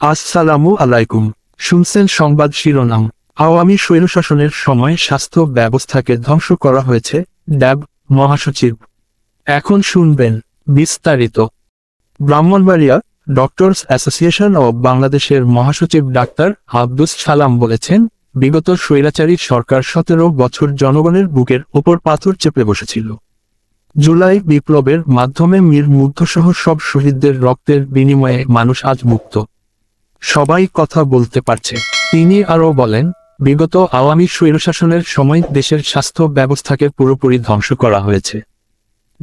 আসসালামু আলাইকুম। শুনছেন সংবাদ শিরোনাম। আওয়ামী স্বৈরশাসনের সময় স্বাস্থ্য ব্যবস্থাকে ধ্বংস করা হয়েছে ড্যাব মহাসচিব। এখন শুনবেন বিস্তারিত। ব্রাহ্মণবাড়িয়া ডক্টরস অ্যাসোসিয়েশন ও বাংলাদেশের মহাসচিব ডাক্তার আব্দুস সালাম বলেছেন, বিগত স্বৈরাচারী সরকার সতেরো বছর জনগণের বুকের ওপর পাথর চেপে বসেছিল। জুলাই বিপ্লবের মাধ্যমে মীর মুগ্ধসহ সব শহীদদের রক্তের বিনিময়ে মানুষ আজ মুক্ত। সবাই কথা বলতে পারছে। তিনি আরও বলেন, বিগত আওয়ামী স্বৈরশাসনের সময় দেশের স্বাস্থ্য ব্যবস্থাকে পুরোপুরি ধ্বংস করা হয়েছে।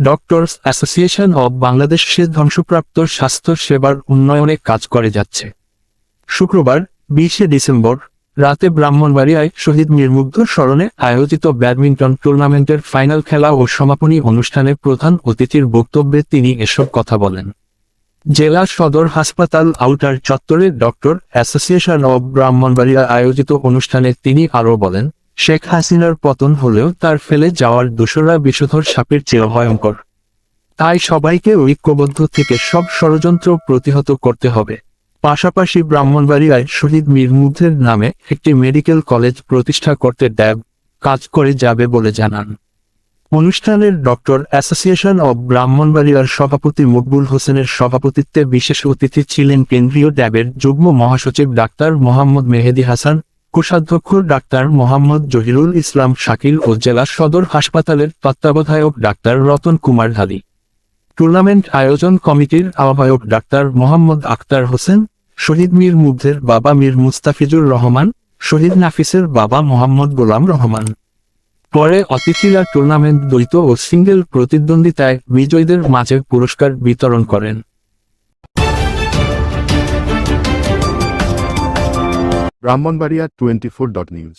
ডক্টরস অ্যাসোসিয়েশন অব বাংলাদেশ ধ্বংসপ্রাপ্ত স্বাস্থ্য সেবার উন্নয়নে কাজ করে যাচ্ছে। শুক্রবার, বিশে ডিসেম্বর, রাতে ব্রাহ্মণবাড়িয়ায় শহীদ নির্মুগ্ধ স্মরণে আয়োজিত ব্যাডমিন্টন টুর্নামেন্টের ফাইনাল খেলা ও সমাপনী অনুষ্ঠানে প্রধান অতিথির বক্তব্যে তিনি এসব কথা বলেন। জেলা সদর হাসপাতাল আউটার চত্বরে ডক্টর অ্যাসোসিয়েশন অব ব্রাহ্মণবাড়িয়া আয়োজিত অনুষ্ঠানে তিনি আরও বলেন, শেখ হাসিনার পতন হলেও তার ফেলে যাওয়ার দোসরা বিষধর সাপের চেয়ে ভয়ঙ্কর। তাই সবাইকে ঐক্যবদ্ধ থেকে সব ষড়যন্ত্র প্রতিহত করতে হবে। পাশাপাশি ব্রাহ্মণবাড়িয়ায় শহীদ মীর নামে একটি মেডিকেল কলেজ প্রতিষ্ঠা করতে ড্যাব কাজ করে যাবে বলে জানান। অনুষ্ঠানের ডক্টর অ্যাসোসিয়েশন অব ব্রাহ্মণবাড়িয়ার সভাপতি মকবুল হোসেনের সভাপতিত্বে বিশেষ অতিথি ছিলেন কেন্দ্রীয় ড্যাবের যুগ্ম মহাসচিব ডাক্তার মোহাম্মদ মেহেদি হাসান, কোষাধ্যক্ষ ডাক্তার মোহাম্মদ জহিরুল ইসলাম শাকিল ও জেলা সদর হাসপাতালের তত্ত্বাবধায়ক ডাক্তার রতন কুমার ধাদি। টুর্নামেন্ট আয়োজন কমিটির আহ্বায়ক ডাক্তার মোহাম্মদ আক্তার হোসেন, শহীদ মীর মুগ্ধের বাবা মীর মুস্তাফিজুর রহমান, শহীদ নাফিসের বাবা মোহাম্মদ গোলাম রহমান। পরে অতিথিরা টুর্নামেন্ট দ্বৈত ও সিঙ্গেল প্রতিদ্বন্দ্বিতায় বিজয়ীদের মাঝে পুরস্কার বিতরণ করেন। Brahmanbaria twenty four dot news